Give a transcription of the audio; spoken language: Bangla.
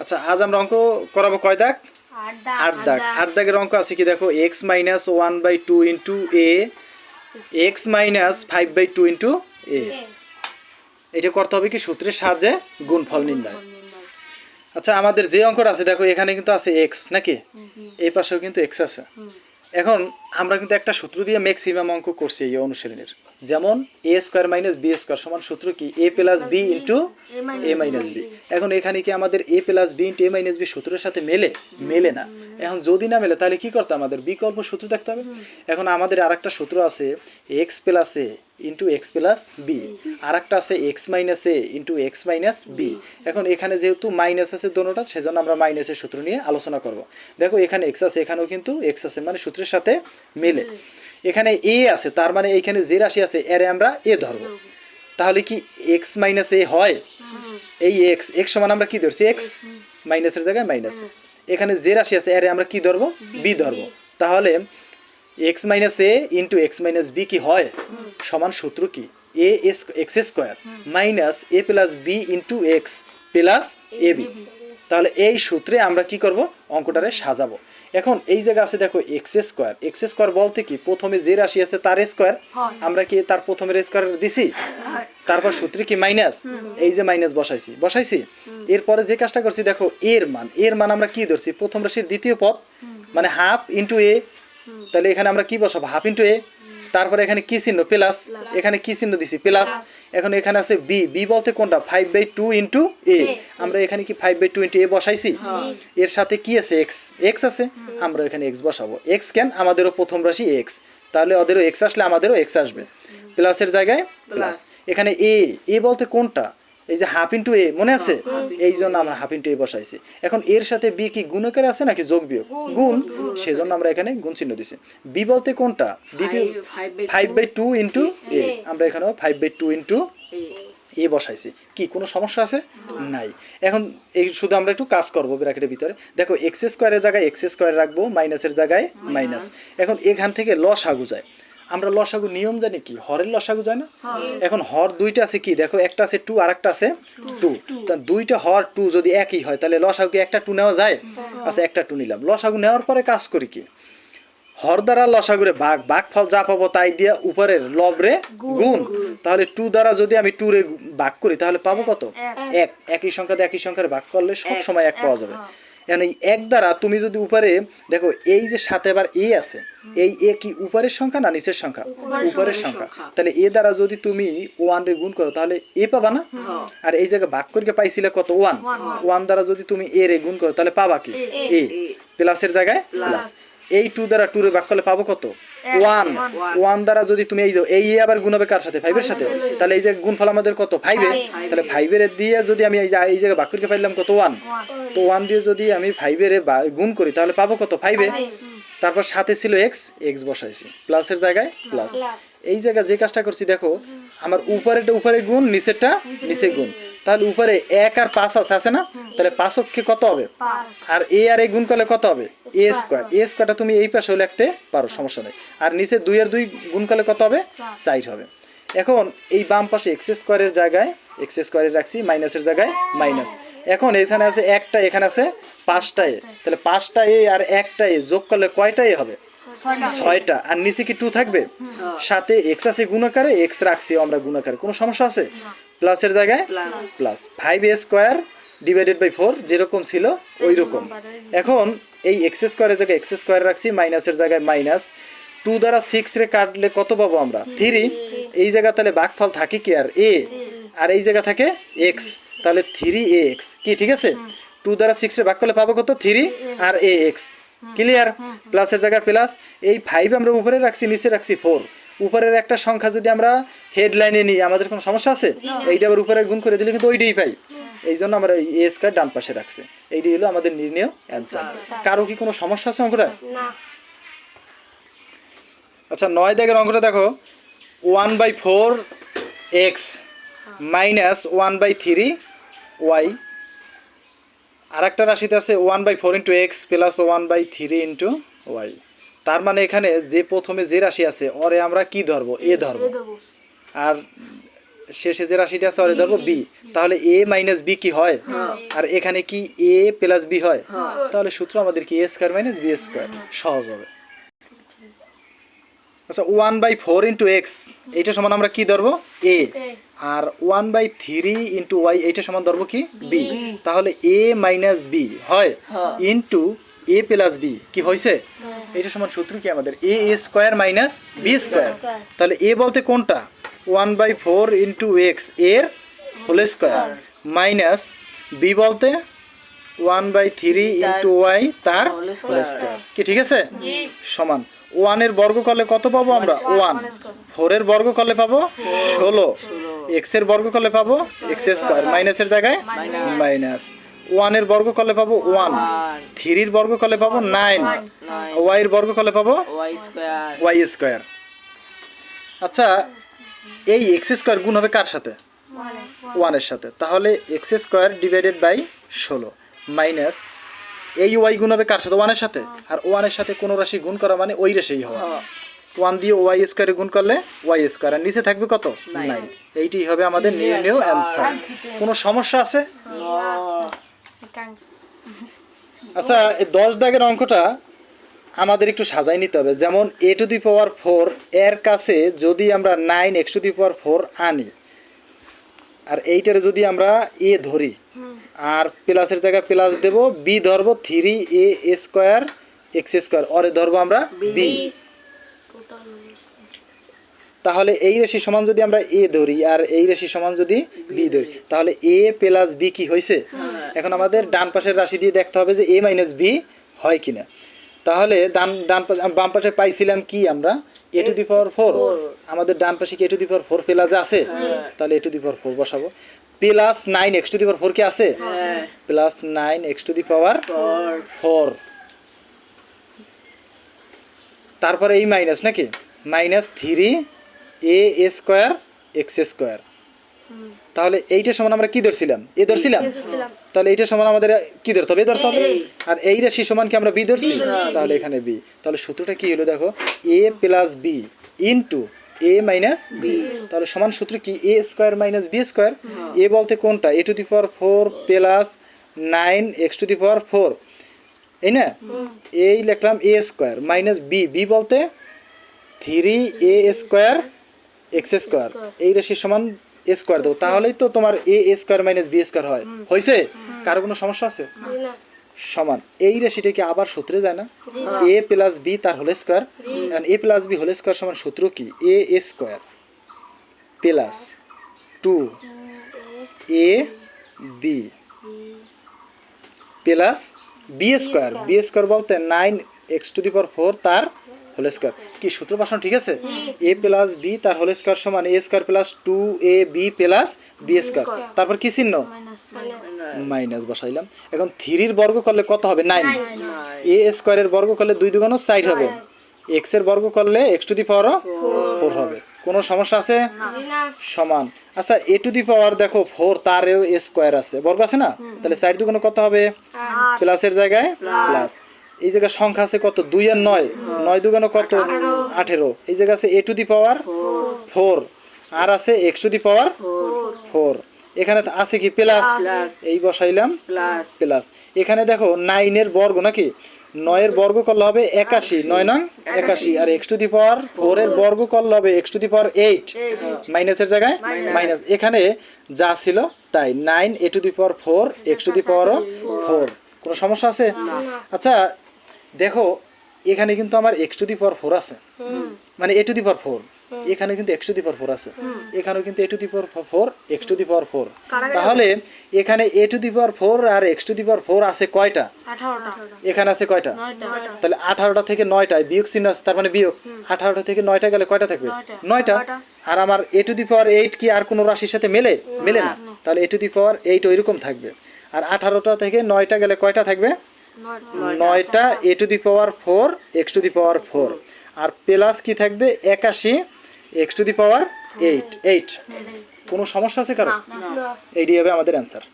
আচ্ছা আজ আমরা অঙ্ক করাবো কয় দাগ? আট দাগ আট দাগ। দাগের অঙ্ক আছে কি? দেখো x minus one by two into a x minus five by two into a. এটা করতে হবে কি? সূত্রের সাহায্যে গুণফল নির্ণয়। আচ্ছা আমাদের যে অঙ্কটা আছে দেখো এখানে কিন্তু আছে এক্স নাকি? এই পাশেও কিন্তু এক্স আছে। এখন আমরা কিন্তু একটা সূত্র দিয়ে ম্যাক্সিমাম অঙ্ক করছি এই অনুশীলনের। যেমন a square minus b square সমান সূত্র কি? A plus b into a minus b এখন এখানে কি আমাদের a plus b into a minus b সূত্রের সাথে মেলে? মেলে না। এখন যদি না মেলে তাহলে কি করতে আমাদের? বিকল্প সূত্র দেখতে হবে। এখন আমাদের আরেকটা সূত্র আছে x plus a into x plus b আর একটা আছে x minus a into x minus b এখন এখানে যেহেতু মাইনাস আছে দোনোটা সেজন্য আমরা মাইনাসের সূত্র নিয়ে আলোচনা করব। দেখো এখানে এক্স আছে এখানেও কিন্তু এক্স আছে মানে সূত্রের সাথে মেলে। এখানে এ আছে তার মানে এইখানে যে রাশি আছে এরে আমরা এ ধরবো। তাহলে কি এক্স মাইনাস এ হয়? এই এক্স এক্স সমান আমরা কি ধরছি? এক্স মাইনাসের জায়গায় মাইনাস এখানে যে রাশি আছে এরে আমরা কি ধরবো? বি ধরবো। তাহলে x minus a into x minus b কি হয়? সমান সূত্র কি? A x square minus a plus b into x plus a b তাহলে এই সূত্রে আমরা কি করব? অঙ্কটারে সাজাবো। এখন এই জায়গা আছে দেখো এক্স স্কোয়ার এক্স স্কোয়ার বলতে কি? প্রথমে যে রাশি আছে তার স্কোয়ার আমরা কি তার প্রথমের স্কোয়ার দিছি? তারপর সূত্রে কি মাইনাস এই যে মাইনাস বসাইছি। বসাইছি? এরপরে যে কাজটা করছি দেখো এর মান। এর মান আমরা কি ধরছি? প্রথম রাশির দ্বিতীয় পদ মানে হাফ ইন্টু এ তাহলে এখানে আমরা কি বসাবো? হাফ ইন্টু এ তারপরে এখানে কি চিহ্ন? প্লাস। এখানে কি চিহ্ন দিছি? প্লাস। এখন এখানে আছে বি। বি বলতে কোনটা? Five by two into a আমরা এখানে কি five by two into a বসাইছি? এর সাথে কি আছে? এক্স এক্স আছে। আমরা এখানে এক্স বসাবো। এক্স কেন? আমাদেরও প্রথম রাশি এক্স তাহলে ওদেরও এক্স আসলে আমাদেরও এক্স আসবে। প্লাসের জায়গায় প্লাস। এখানে এ এ বলতে কোনটা? এই যে হাফ ইন্টু এ মনে আছে? এই জন্য আমরা হাফ ইন্টু এ বসাইছি। এখন এর সাথে বি কি গুণকের আছে নাকি যোগ বিয়োগ? গুণ সেজন্য আমরা এখানে গুণ চিহ্ন দিছি। বি বলতে কোনটা? দ্বিতীয় five by two into a আমরা এখানেও five by two into a বসাইছি। কি কোনো সমস্যা আছে? নাই। এখন এই শুধু আমরা একটু কাজ করব ব্র্যাকেটের ভিতরে। দেখো এক্স স্কোয়ারের জায়গায় এক্স স্কোয়ার রাখব মাইনাসের জায়গায় মাইনাস এখন এখান থেকে লস আগু যায়। আমরা লসাগু নিয়ম জানি কি? হরের লসাগু যায় না? এখন হর দুইটা আছে কি? দেখো একটা আছে টু আর একটা আছে টু। দুইটা হর টু যদি একই হয় তাহলে লসাগু কি একটা টু নেওয়া যায়? আচ্ছা একটা টু নিলাম। লসাগু নেওয়ার পরে কাজ করি কি? হর দ্বারা লসাগুরে বাঘ বাঘ ফল যা পাবো তাই দিয়ে উপরের লবরে গুণ। তাহলে টু দ্বারা যদি আমি টু রে বাঘ করি তাহলে পাবো কত? এক। একই সংখ্যা দিয়ে একই সংখ্যার ভাগ করলে সব সময় এক পাওয়া যাবে। এখন এই এক দ্বারা তুমি যদি উপরে দেখো এই যে সাথে আবার এ আছে এই এ কি উপরের সংখ্যা না নিচের সংখ্যা? উপরের সংখ্যা। তাহলে এ দ্বারা যদি তুমি ওয়ান রে গুণ করো তাহলে এ পাবা না? আর এই জায়গায় ভাগ করে পাইছিলে কত? ওয়ান ওয়ান দ্বারা যদি তুমি এ রে গুণ করো তাহলে পাবা কি? এ। প্লাসের জায়গায় প্লাস এই টু দ্বারা টু রে ভাগ করলে পাবো কত? ওয়ান ওয়ান দ্বারা যদি তুমি এই যে এই আবার গুণ হবে কার সাথে? ফাইভের সাথে? তাহলে এই যে গুণফল আমাদের কত? ফাইভে তাহলে ফাইভের দিয়ে যদি আমি এই যে এই জায়গায় ভাগ করে পাইলাম কত? ওয়ান তো ওয়ান দিয়ে যদি আমি ফাইভের গুণ করি তাহলে পাবো কত? ফাইভে তারপর সাথে ছিল এক্স এক্স বসাইছি। প্লাসের জায়গায় প্লাস এই জায়গায় যে কাজটা করছি দেখো আমার উপরেরটা উপরে গুণ নিচেরটা নিচে গুণ। তাহলে উপরে এক আর পাঁচ আছে আছে না? তাহলে পাঁচ অক্ষে কত হবে? আর এ আর এ গুণ করলে কত হবে? এ স্কোয়ার। এ স্কোয়ারটা তুমি এই পাশেও লিখতে পারো সমস্যা নেই। আর নিচে দুই আর দুই গুণ করলে কত হবে? সাইড হবে। এখন এই বাম পাশে এক্স স্কোয়ারের জায়গায় এক্স স্কোয়ারে রাখছি মাইনাসের জায়গায় মাইনাস এখন এখানে আছে একটা এখানে আছে পাঁচটা এ। তাহলে পাঁচটা এ আর একটা এ যোগ করলে কয়টা এ হবে? ছয়টা। আর নিচে কি টু থাকবে? সাথে এক্স আছে গুণাকারে এক্স রাখছি আমরা গুণাকারে। কোনো সমস্যা আছে? প্লাসের জায়গায় plus five a square divided by four যেরকম ছিল ওই রকম এখন এই এক্স স্কোয়ারের জায়গায় এক্স স্কোয়ার রাখছি মাইনাসের জায়গায় মাইনাস টু দ্বারা সিক্স রে কাটলে কত পাবো আমরা? থ্রি এই জায়গা তাহলে বাঘফল থাকে কি আর? এ আর এই জায়গা থাকে এক্স তাহলে থ্রি এ এক্স কি ঠিক আছে? টু দ্বারা সিক্স রে ভাগ করলে পাবো কত? থ্রি আর এ এক্স ক্লিয়ার প্লাসের জায়গায় প্লাস এই ফাইভ আমরা উপরে রাখছি নিচে রাখছি ফোর উপরের একটা সংখ্যা যদি আমরা হেডলাইনে নিই আমাদের কোনো সমস্যা আছে? এইটা আবার উপরে গুণ করে দিলে কিন্তু ওইটাই পাই। এই জন্য আমরা এই এ স্কোয়ার ডান পাশে রাখছি। এইটাই হলো আমাদের নির্ণয় অ্যান্সার কারও কি কোনো সমস্যা আছে অঙ্কটা আচ্ছা নয় দাগের অঙ্কটা দেখো। One by four x minus one by three y. আর একটা রাশিতে আছে one by four into x plus one by three into y. তার মানে এখানে যে প্রথমে যে রাশি আছে ওরে আমরা কি ধরবো? এ ধরবো। আর শেষে যে রাশিটা আছে ওরে ধরবো বি। তাহলে এ মাইনাস বি কি হয়? আর এখানে কি এ প্লাস বি হয়? তাহলে সূত্র আমাদের কি a square minus b square সহজ হবে। আচ্ছা one by four into x এইটা সমান আমরা কি ধরবো? এ। আর one by three into y এইটা সমান ধরবো কি? বি। তাহলে এ মাইনাস বি হয় ইন্টু এ প্লাস বি কি হয়েছে এটা সমান সূত্র কি আমাদের? A a square minus b square তাহলে এ বলতে কোনটা? ওয়ান বাই ফোর ইন্টু এক্সের হোল স্কোয়ার মাইনাস বি বলতে one by three into y তার হোল স্কোয়ার কি ঠিক আছে? সমান। ওয়ানের বর্গ করলে কত পাবো আমরা? ওয়ান ফোরের বর্গ করলে পাবো ষোলো। এক্সের বর্গ করলে পাবো এক্স স্কোয়ার মাইনাসের জায়গায় মাইনাস ওয়ানের বর্গ করলে পাবো ওয়ান। থ্রির বর্গ করলে পাবো নাইন। ওয়াই এর বর্গ করলে পাবো ওয়াই স্কোয়ার। আচ্ছা এই এক্স স্কোয়ার গুণ হবে কার সাথে? ওয়ানের সাথে। তাহলে এক্স স্কোয়ার ডিভাইডেড বাই ষোলো মাইনাস এই ওয়াই গুণ হবে কার সাথে? ওয়ানের সাথে। আর ওয়ানের সাথে কোনো রাশি গুণ করা মানে ওই রাশিই হওয়া। ওয়ান দিয়ে ওয়াই স্কোয়ারে গুণ করলে ওয়াই স্কোয়ার। আর নিচে থাকবে কত? নাইন। এইটি হবে আমাদের নির্ণয় অ্যান্সার কোনো সমস্যা আছে? আচ্ছা এই দশ দাগের অঙ্কটা আমাদের একটু সাজাই নিতে হবে। যেমন এ টু দি পাওয়ার ফোর এর কাছে যদি আমরা nine x to the power four আনি আর এইটারে যদি আমরা এ ধরি আর প্লাসের জায়গায় প্লাস দেব বি ধরবো three a square x square অরে ধরবো আমরা বি তাহলে এই রাশি সমান যদি আমরা এ ধরি আর এই রাশি সমান যদি বি ধরি তাহলে এ প্লাস বি কি হয়েছে এখন আমাদের ডান পাশের রাশি দিয়ে দেখতে হবে যে এ মাইনাস বি হয় কিনা। তাহলে ডান ডান পাশে বাম পাশে পাইছিলাম কি আমরা? A to the power four. আমাদের ডান পাশে কি a to the power four plus আছে? তাহলে a to the power four বসাবো। Plus nine x to the power four কি আছে? Plus nine x to the power four. তারপরে এই মাইনাস নাকি? Minus three a square x square. তাহলে এইটা সমান আমরা কি ধরছিলাম? এ ধরছিলাম? তাহলে এইটা সমান আমাদের কি ধরতে হবে? এ ধরতে হবে। আর এই রাশি সমান কি আমরা বি ধরছি? তাহলে এখানে বি। তাহলে সূত্রটা কি হলো দেখো? A plus b into a minus b. তাহলে সমান সূত্র কি? A square minus b square. A বলতে কোনটা? A to the power four plus nine x to the power four. এই না? এই লিখলাম a square minus b. B বলতে three a square x square. এই রাশির সমান এ স্কোয়ার দেবো তাহলেই তো তোমার a square minus b square হয়। হয়েছে কারও কোনো সমস্যা আছে? সমান। এই রাশিটা কি আবার সূত্রে যায় না? এ প্লাস বি তার whole square A plus B whole square সমান সূত্র কি? A square plus two A B plus B square B square বলতে nine x to the power four তার হোল স্কোয়ার কি সূত্র বসানো ঠিক আছে? এ প্লাস বি তার হোল স্কোয়ার সমান A square plus two A B plus B square তারপর কি চিহ্ন? মাইনাস বসাইলাম। এখন থ্রির বর্গ করলে কত হবে? নাইন এ স্কোয়ারের বর্গ করলে দুই দুগুণ সাইড হবে। এক্সের বর্গ করলে এক্স টু দি পাওয়ারও ফোর হবে। কোনো সমস্যা আছে? সমান। আচ্ছা এ টু দি পাওয়ার দেখো ফোর তারেও এ স্কোয়ার আছে। বর্গ আছে না? তাহলে সাইড দুগুণ কত হবে? প্লাসের জায়গায় প্লাস এই জায়গায় সংখ্যা আছে কত? দুই আর নয়। নয় দুগুণ কত? আঠেরো। এই জায়গা আছে এ টু দি পাওয়ার ফোর। আর আছে x to the power four. এখানে তো আছে কি? প্লাস। এই বসাইলাম। প্লাস। প্লাস। এখানে দেখো নাইনের বর্গ নাকি? নয়ের বর্গ করলে হবে একাশি। নয় নং একাশি। আর x to the power four. এর বর্গ করলে হবে x to the power eight. মাইনাসের জায়গায়? মাইনাস। এখানে যা ছিল তাই। Nine A to the power four x to the পাওয়ারও four. কোনো সমস্যা আছে? আচ্ছা দেখো এখানে কিন্তু আমার x to the power four আছে। মানে a to the power four এখানে কিন্তু x to the power four আছে। এখানেও কিন্তু a to the power four x to the power four তাহলে এখানে A to the power four R x to the power four আছে কয়টা? এখানে আছে কয়টা? তাহলে আঠারোটা থেকে নয়টায় বিয়োগ চিহ্ন আছে তার মানে বিয়োগ। আঠারোটা থেকে নয়টা গেলে কয়টা থাকবে? নয়টা। আর আমার এ টু দি পাওয়ার এইট কি আর কোনো রাশির সাথে মেলে? মেলে না। তাহলে এ টু দি পাওয়ার এইট ওইরকম থাকবে। আর আঠারোটা থেকে নয়টা গেলে কয়টা থাকবে? নয়টা। A to the power four x to the power four. R plus কি থাকবে? একাশি x to the power eight. Eight. কোনো সমস্যা আছে কারও? এইটি হবে আমাদের অ্যান্সার।